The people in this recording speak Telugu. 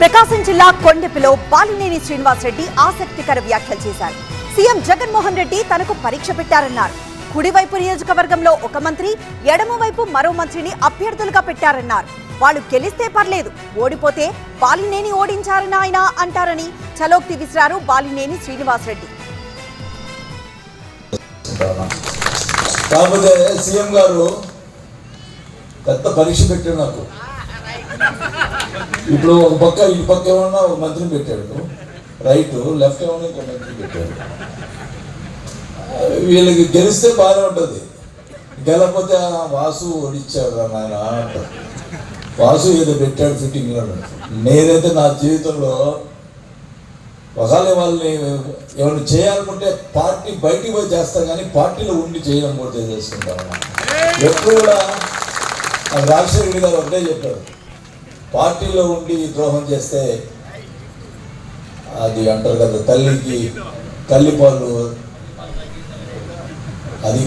ప్రకాశం జిల్లా కొండెపిలో బాలినేని శ్రీనివాసరెడ్డి ఆసక్తికర వ్యాఖ్యలు చేశారు. సీఎం జగన్మోహన్ రెడ్డి తనకు పరీక్ష పెట్టారన్నారు. కుడివైపు నియోజకవర్గంలో ఒక మంత్రి ఎడమవైపు మరో మంత్రిని అభ్యర్థులుగా పెట్టారన్నారు. వాళ్ళు గెలిస్తే పర్లేదు ఓడిపోతే బాలినేని ఓడించారని ఆయన అంటారని చలోక్తి విసిరారు బాలినేని శ్రీనివాసరెడ్డి. కాకపోతే సీఎం గారు పెద్ద పరీక్ష పెట్టారు నాకు. ఇప్పుడు ఒక పక్క ఈ పక్క ఏమన్నా ఒక మంత్రిని పెట్టాడు. రైట్ లెఫ్ట్ ఏమన్నా ఇంకో మంత్రి పెట్టాడు. వీళ్ళకి గెలిస్తే బాగానే ఉంటుంది. గెలకపోతే వాసు ఓడిచ్చాడు నాయన అంటారు వాసు ఏదో పెట్టాడు ఫిట్టింగ్లో నేనైతే నా జీవితంలో ఒకవేళ వాళ్ళని ఏమైనా చేయాలనుకుంటే పార్టీ బయటికి పోయి చేస్తా కానీ పార్టీలో ఉండి చేయడం కూడా చేసుకుంటాను ఎప్పుడు కూడా రాజశేఖర్ గారు ఒకటే చెప్పారు. పార్టీలో ఉండి ద్రోహం చేస్తే అది అంటారు కదా తల్లికి తల్లిపాలు అది